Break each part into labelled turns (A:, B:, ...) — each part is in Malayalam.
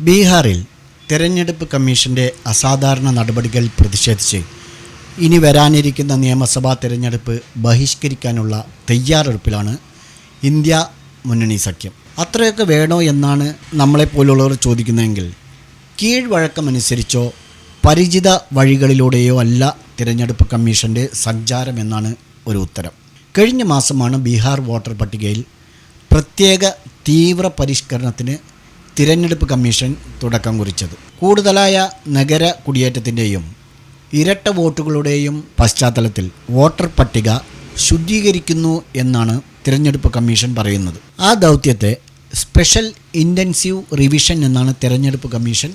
A: ബീഹാറിൽ തെരഞ്ഞെടുപ്പ് കമ്മീഷന്റെ അസാധാരണ നടപടികൾ പ്രതിഷേധിച്ച് ഇനി വരാനിരിക്കുന്ന നിയമസഭാ തെരഞ്ഞെടുപ്പ് ബഹിഷ്കരിക്കാനുള്ള തയ്യാറെടുപ്പിലാണ് ഇന്ത്യ മുന്നണി സഖ്യം. അത്രയൊക്കെ വേണോ എന്നാണ് നമ്മളെപ്പോലുള്ളവർ ചോദിക്കുന്നതെങ്കിൽ കീഴ്വഴക്കമനുസരിച്ചോ പരിചിത വഴികളിലൂടെയോ അല്ല തിരഞ്ഞെടുപ്പ് കമ്മീഷന്റെ സഞ്ചാരം എന്നാണ് ഒരു ഉത്തരം. കഴിഞ്ഞ മാസമാണ് ബീഹാർ വോട്ടർ പട്ടികയിൽ പ്രത്യേക തീവ്ര പരിഷ്കരണത്തിന് തിരഞ്ഞെടുപ്പ് കമ്മീഷൻ തുടക്കം കുറിച്ചത്. കൂടുതലായ നഗര കുടിയേറ്റത്തിന്റെയും ഇരട്ട വോട്ടുകളുടെയും പശ്ചാത്തലത്തിൽ വോട്ടർ പട്ടിക ശുദ്ധീകരിക്കുന്നു എന്നാണ് തിരഞ്ഞെടുപ്പ് കമ്മീഷൻ പറയുന്നത്. ആ ദൗത്യത്തെ സ്പെഷ്യൽ ഇന്റൻസീവ് റിവിഷൻ എന്നാണ് തിരഞ്ഞെടുപ്പ് കമ്മീഷൻ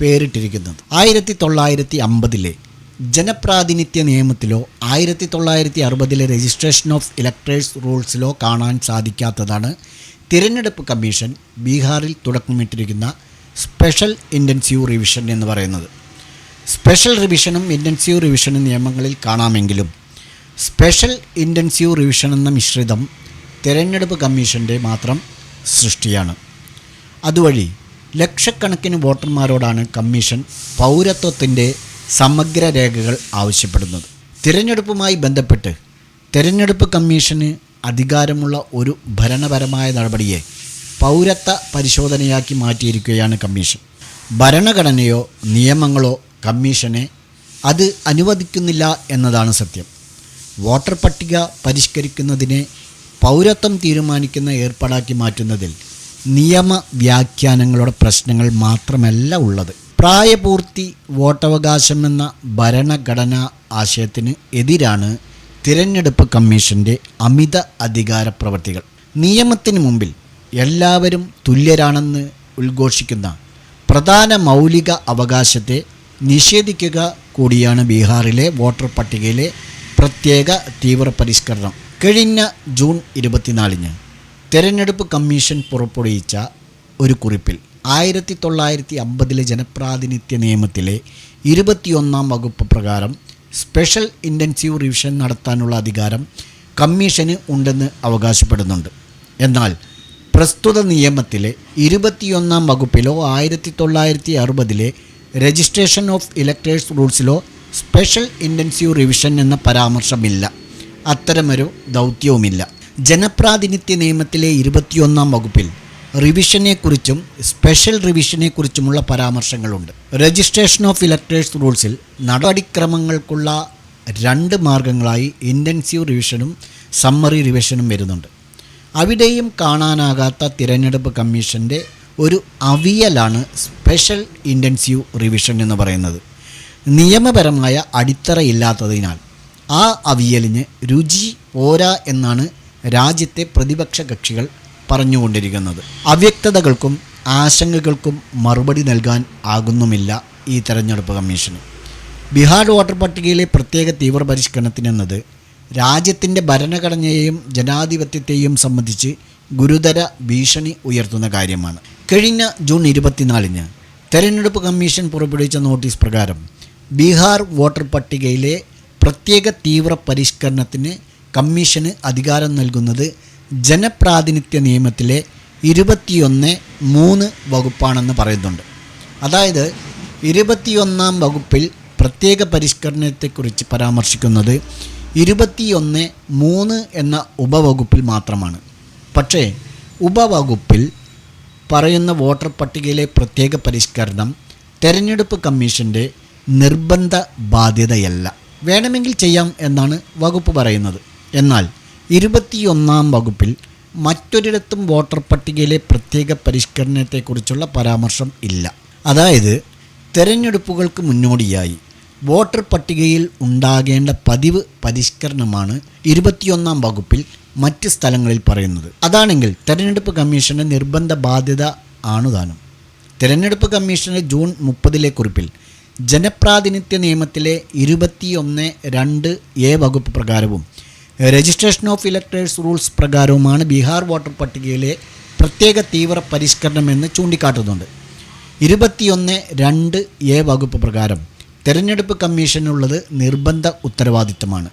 A: പേരിട്ടിരിക്കുന്നത്. ആയിരത്തി തൊള്ളായിരത്തി അമ്പതിലെ ജനപ്രാതിനിധ്യ നിയമത്തിലോ ആയിരത്തി തൊള്ളായിരത്തി അറുപതിലെ രജിസ്ട്രേഷൻ ഓഫ് ഇലക്ടേഴ്സ് റൂൾസിലോ കാണാൻ സാധിക്കാത്തതാണ് തിരഞ്ഞെടുപ്പ് കമ്മീഷൻ ബീഹാറിൽ തുടക്കമിട്ടിരിക്കുന്ന സ്പെഷ്യൽ ഇന്റൻസീവ് റിവിഷൻ എന്ന് പറയുന്നത്. സ്പെഷ്യൽ റിവിഷനും ഇന്റൻസീവ് റിവിഷനും നിയമങ്ങളിൽ കാണാമെങ്കിലും സ്പെഷ്യൽ ഇന്റൻസീവ് റിവിഷൻ എന്ന മിശ്രിതം തിരഞ്ഞെടുപ്പ് കമ്മീഷന്റെ മാത്രം സൃഷ്ടിയാണ്. അതുവഴി ലക്ഷക്കണക്കിന് വോട്ടർമാരോടാണ് കമ്മീഷൻ പൗരത്വത്തിന്റെ സമഗ്ര രേഖകൾ ആവശ്യപ്പെടുന്നത്. തിരഞ്ഞെടുപ്പുമായി ബന്ധപ്പെട്ട് തിരഞ്ഞെടുപ്പ് കമ്മീഷന് അധികാരമുള്ള ഒരു ഭരണപരമായ നടപടിയെ പൗരത്വ പരിശോധനയാക്കി മാറ്റിയിരിക്കുകയാണ് കമ്മീഷൻ. ഭരണഘടനയോ നിയമങ്ങളോ കമ്മീഷനെ അത് അനുവദിക്കുന്നില്ല എന്നതാണ് സത്യം. വോട്ടർ പട്ടിക പരിഷ്കരിക്കുന്നതിനെ പൗരത്വം തീരുമാനിക്കുന്ന ഏർപ്പാടാക്കി മാറ്റുന്നതിൽ നിയമ വ്യാഖ്യാനങ്ങളുടെ പ്രശ്നങ്ങൾ മാത്രമല്ല ഉള്ളത്. പ്രായപൂർത്തി വോട്ടവകാശം എന്ന ഭരണഘടനാ ആശയത്തിന് എതിരാണ് തിരഞ്ഞെടുപ്പ് കമ്മീഷന്റെ അമിത അധികാര പ്രവർത്തികൾ. നിയമത്തിന് മുമ്പിൽ എല്ലാവരും തുല്യരാണെന്ന് ഉദ്ഘോഷിക്കുന്ന പ്രധാന മൗലിക അവകാശത്തെ നിഷേധിക്കുക കൂടിയാണ് ബീഹാറിലെ വോട്ടർ പട്ടികയിലെ പ്രത്യേക തീവ്ര പരിഷ്കരണം കഴിഞ്ഞ ജൂൺ ഇരുപത്തിനാലിന് തെരഞ്ഞെടുപ്പ് കമ്മീഷൻ പുറപ്പെടുവിച്ച ഒരു കുറിപ്പിൽ ആയിരത്തി തൊള്ളായിരത്തി അമ്പതിലെ ജനപ്രാതിനിധ്യ നിയമത്തിലെ ഇരുപത്തിയൊന്നാം വകുപ്പ് പ്രകാരം സ്പെഷ്യൽ ഇന്റൻസീവ് റിവിഷൻ നടത്താനുള്ള അധികാരം കമ്മീഷന് ഉണ്ടെന്ന് അവകാശപ്പെടുന്നുണ്ട്. എന്നാൽ പ്രസ്തുത നിയമത്തിലെ ഇരുപത്തിയൊന്നാം വകുപ്പിലോ ആയിരത്തി തൊള്ളായിരത്തി അറുപതിലെ രജിസ്ട്രേഷൻ ഓഫ് ഇലക്ടേഴ്സ് റൂൾസിലോ സ്പെഷ്യൽ ഇന്റൻസീവ് റിവിഷൻ എന്ന പരാമർശമില്ല. അത്തരമൊരു ദൗത്യവുമില്ല. ജനപ്രാതിനിധ്യ നിയമത്തിലെ ഇരുപത്തിയൊന്നാം വകുപ്പിൽ റിവിഷനെക്കുറിച്ചും സ്പെഷ്യൽ റിവിഷനെക്കുറിച്ചുമുള്ള പരാമർശങ്ങളുണ്ട്. രജിസ്ട്രേഷൻ ഓഫ് ഇലക്ടേഴ്സ് റൂൾസിൽ നടപടിക്രമങ്ങൾക്കുള്ള രണ്ട് മാർഗങ്ങളായി ഇന്റൻസീവ് റിവിഷനും സമ്മറി റിവിഷനും വരുന്നുണ്ട്. അവിടെയും കാണാനാകാത്ത തിരഞ്ഞെടുപ്പ് കമ്മീഷന്റെ ഒരു അവിയലാണ് സ്പെഷ്യൽ ഇന്റൻസീവ് റിവിഷൻ എന്ന് പറയുന്നത്. നിയമപരമായ അടിത്തറയില്ലാത്തതിനാൽ ആ അവിയലിന് രുചി പോരാ എന്നാണ് രാജ്യത്തെ പ്രതിപക്ഷ കക്ഷികൾ പറഞ്ഞുകൊണ്ടിരിക്കുന്നത്. അവ്യക്തതകൾക്കും ആശങ്കകൾക്കും മറുപടി നൽകാൻ ആകുന്നുമില്ല ഈ തെരഞ്ഞെടുപ്പ് കമ്മീഷന്. ബീഹാർ വോട്ടർ പട്ടികയിലെ പ്രത്യേക തീവ്ര പരിഷ്കരണത്തിനെന്നത് രാജ്യത്തിന്റെ ഭരണഘടനയെയും ജനാധിപത്യത്തെയും സംബന്ധിച്ച് ഗുരുതര ഭീഷണി ഉയർത്തുന്ന കാര്യമാണ്. കഴിഞ്ഞ ജൂൺ ഇരുപത്തിനാലിന് തെരഞ്ഞെടുപ്പ് കമ്മീഷൻ പുറപ്പെടുവിച്ച നോട്ടീസ് പ്രകാരം ബീഹാർ വോട്ടർ പട്ടികയിലെ പ്രത്യേക തീവ്ര പരിഷ്കരണത്തിന് കമ്മീഷന് അധികാരം നൽകുന്നത് ജനപ്രാതിനിധ്യ നിയമത്തിലെ ഇരുപത്തിയൊന്ന് മൂന്ന് വകുപ്പാണെന്ന് പറയുന്നുണ്ട്. അതായത് ഇരുപത്തിയൊന്നാം വകുപ്പിൽ പ്രത്യേക പരിഷ്കരണത്തെക്കുറിച്ച് പരാമർശിക്കുന്നത് ഇരുപത്തിയൊന്ന് മൂന്ന് എന്ന ഉപവകുപ്പിൽ മാത്രമാണ്. പക്ഷേ ഉപവകുപ്പിൽ പറയുന്ന വോട്ടർ പട്ടികയിലെ പ്രത്യേക പരിഷ്കരണം തെരഞ്ഞെടുപ്പ് കമ്മീഷന്റെ നിർബന്ധ ബാധ്യതയല്ല. വേണമെങ്കിൽ ചെയ്യാം എന്നാണ് വകുപ്പ് പറയുന്നത്. എന്നാൽ ഇരുപത്തിയൊന്നാം വകുപ്പിൽ മറ്റൊരിടത്തും വോട്ടർ പട്ടികയിലെ പ്രത്യേക പരിഷ്കരണത്തെക്കുറിച്ചുള്ള പരാമർശം ഇല്ല. അതായത് തെരഞ്ഞെടുപ്പുകൾക്ക് മുന്നോടിയായി വോട്ടർ പട്ടികയിൽ ഉണ്ടാകേണ്ട പതിവ് പരിഷ്കരണമാണ് ഇരുപത്തിയൊന്നാം വകുപ്പിൽ മറ്റ് സ്ഥലങ്ങളിൽ പറയുന്നത്. അതാണെങ്കിൽ തെരഞ്ഞെടുപ്പ് കമ്മീഷന്റെ നിർബന്ധ ബാധ്യത ആണു ആണുതാനും തെരഞ്ഞെടുപ്പ് കമ്മീഷന്റെ ജൂൺ മുപ്പതിലെ കുറിപ്പിൽ ജനപ്രാതിനിധ്യ നിയമത്തിലെ ഇരുപത്തിയൊന്ന് രണ്ട് എ വകുപ്പ് പ്രകാരവും രജിസ്ട്രേഷൻ ഓഫ് ഇലക്ടേഴ്സ് റൂൾസ് പ്രകാരവുമാണ് ബീഹാർ വോട്ടർ പട്ടികയിലെ പ്രത്യേക തീവ്ര പരിഷ്കരണമെന്ന് ചൂണ്ടിക്കാട്ടുന്നുണ്ട്. ഇരുപത്തിയൊന്ന് രണ്ട് എ വകുപ്പ് പ്രകാരം തെരഞ്ഞെടുപ്പ് കമ്മീഷനുള്ളത് നിർബന്ധ ഉത്തരവാദിത്തമാണ്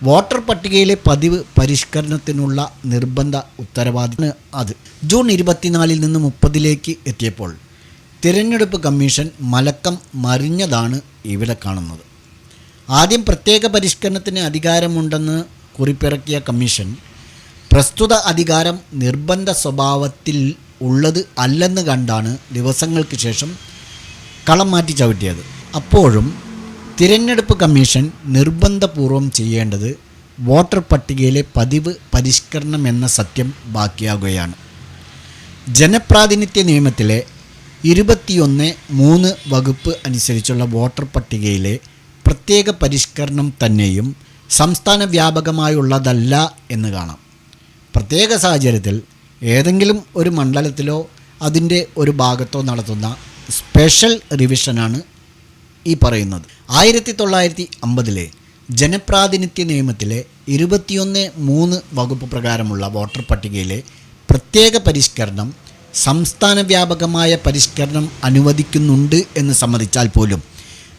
A: വോട്ടർ പട്ടികയിലെ പതിവ് പരിഷ്കരണത്തിനുള്ള നിർബന്ധ ഉത്തരവാദിത്തമാണ് അത്. ജൂൺ ഇരുപത്തിനാലിൽ നിന്ന് മുപ്പതിലേക്ക് എത്തിയപ്പോൾ തിരഞ്ഞെടുപ്പ് കമ്മീഷൻ മലക്കം മറിഞ്ഞതാണ് ഇവിടെ കാണുന്നത്. ആദ്യം പ്രത്യേക പരിഷ്കരണത്തിന് അധികാരമുണ്ടെന്ന് കുറിപ്പിറക്കിയ കമ്മീഷൻ പ്രസ്തുത അധികാരം നിർബന്ധ സ്വഭാവത്തിൽ ഉള്ളത് അല്ലെന്ന് കണ്ടാണ് ദിവസങ്ങൾക്ക് ശേഷം കളം മാറ്റി ചവിട്ടിയത്. അപ്പോഴും തിരഞ്ഞെടുപ്പ് കമ്മീഷൻ നിർബന്ധപൂർവം ചെയ്യേണ്ടത് വോട്ടർ പട്ടികയിലെ പതിവ് പരിഷ്കരണം എന്ന സത്യം ബാക്കിയാകുകയാണ്. ജനപ്രാതിനിധ്യ നിയമത്തിലെ ഇരുപത്തിയൊന്ന് മൂന്ന് വകുപ്പ് അനുസരിച്ചുള്ള വോട്ടർ പട്ടികയിലെ പ്രത്യേക പരിഷ്കരണം തന്നെയും സംസ്ഥാന വ്യാപകമായുള്ളതല്ല എന്ന് കാണാം. പ്രത്യേക സാഹചര്യത്തിൽ ഏതെങ്കിലും ഒരു മണ്ഡലത്തിലോ അതിന്റെ ഒരു ഭാഗത്തോ നടത്തുന്ന സ്പെഷ്യൽ റിവിഷനാണ് ഈ പറയുന്നത്. ആയിരത്തി തൊള്ളായിരത്തി അമ്പതിലെ ജനപ്രാതിനിധ്യ നിയമത്തിലെ ഇരുപത്തിയൊന്ന് മൂന്ന് വകുപ്പ് പ്രകാരമുള്ള വോട്ടർ പട്ടികയിലെ പ്രത്യേക പരിഷ്കരണം സംസ്ഥാന വ്യാപകമായ പരിഷ്കരണം അനുവദിക്കുന്നുണ്ട് എന്ന് സമ്മതിച്ചാൽ പോലും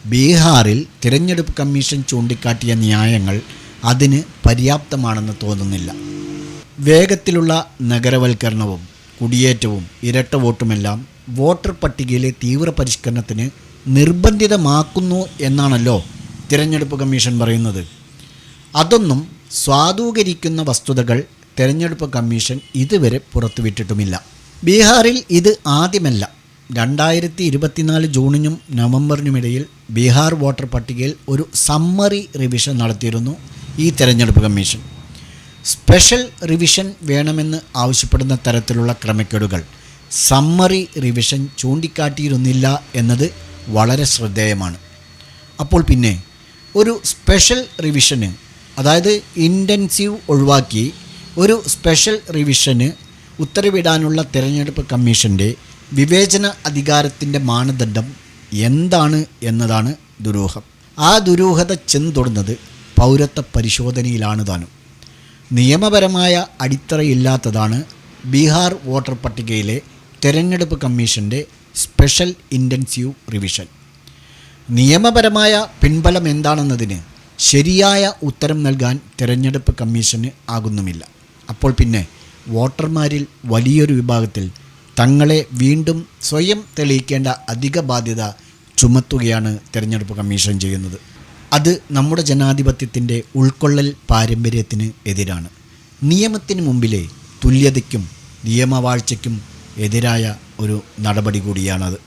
A: ബീഹാറിൽ തിരഞ്ഞെടുപ്പ് കമ്മീഷൻ ചൂണ്ടിക്കാട്ടിയ ന്യായങ്ങൾ അതിന് പര്യാപ്തമാണെന്ന് തോന്നുന്നില്ല. വേഗത്തിലുള്ള നഗരവൽക്കരണവും കുടിയേറ്റവും ഇരട്ട വോട്ടുമെല്ലാം വോട്ടർ പട്ടികയിലെ തീവ്ര പരിഷ്കരണത്തിന് നിർബന്ധിതമാക്കുന്നു എന്നാണല്ലോ തിരഞ്ഞെടുപ്പ് കമ്മീഷൻ പറയുന്നത്. അതൊന്നും സ്വാധൂകരിക്കുന്ന വസ്തുതകൾ തിരഞ്ഞെടുപ്പ് കമ്മീഷൻ ഇതുവരെ പുറത്തുവിട്ടിട്ടുമില്ല. ബീഹാറിൽ ഇത് ആദ്യമല്ല. രണ്ടായിരത്തി ഇരുപത്തിനാല് ജൂണിനും നവംബറിനുമിടയിൽ ബീഹാർ വോട്ടർ പട്ടികയിൽ ഒരു സമ്മറി റിവിഷൻ നടത്തിയിരുന്നു ഈ തെരഞ്ഞെടുപ്പ് കമ്മീഷൻ. സ്പെഷ്യൽ റിവിഷൻ വേണമെന്ന് ആവശ്യപ്പെടുന്ന തരത്തിലുള്ള ക്രമക്കേടുകൾ സമ്മറി റിവിഷൻ ചൂണ്ടിക്കാട്ടിയിരുന്നില്ല എന്നത് വളരെ ശ്രദ്ധേയമാണ്. അപ്പോൾ പിന്നെ ഒരു സ്പെഷ്യൽ റിവിഷന് അതായത് ഇന്റൻസീവ് ഒഴിവാക്കി ഒരു സ്പെഷ്യൽ റിവിഷന് ഉത്തരവിടാനുള്ള തിരഞ്ഞെടുപ്പ് കമ്മീഷന്റെ വിവേചന അധികാരത്തിന്റെ മാനദണ്ഡം എന്താണ് എന്നതാണ് ദുരൂഹം. ആ ദുരൂഹത ചെന്തൊടുന്നത് പൗരത്വ പരിശോധനയിലാണ് താനും. നിയമപരമായ അടിത്തറയില്ലാത്തതാണ് ബീഹാർ വോട്ടർ പട്ടികയിലെ തെരഞ്ഞെടുപ്പ് കമ്മീഷന്റെ സ്പെഷ്യൽ ഇന്റൻസീവ് റിവിഷൻ. നിയമപരമായ പിൻബലം എന്താണെന്നതിന് ശരിയായ ഉത്തരം നൽകാൻ തിരഞ്ഞെടുപ്പ് കമ്മീഷന് ആകുന്നുമില്ല. അപ്പോൾ പിന്നെ വോട്ടർമാരിൽ വലിയൊരു വിഭാഗത്തിൽ തങ്ങളെ വീണ്ടും സ്വയം തെളിയിക്കേണ്ട അധിക ബാധ്യത ചുമത്തുകയാണ് തിരഞ്ഞെടുപ്പ് കമ്മീഷൻ ചെയ്യുന്നത്. അത് നമ്മുടെ ജനാധിപത്യത്തിന്റെ ഉൾക്കൊള്ളൽ പാരമ്പര്യത്തിന് എതിരാണ്. നിയമത്തിന് മുമ്പിലെ തുല്യതയ്ക്കും നിയമവാഴ്ചയ്ക്കും എതിരായ ഒരു നടപടി കൂടിയാണത്.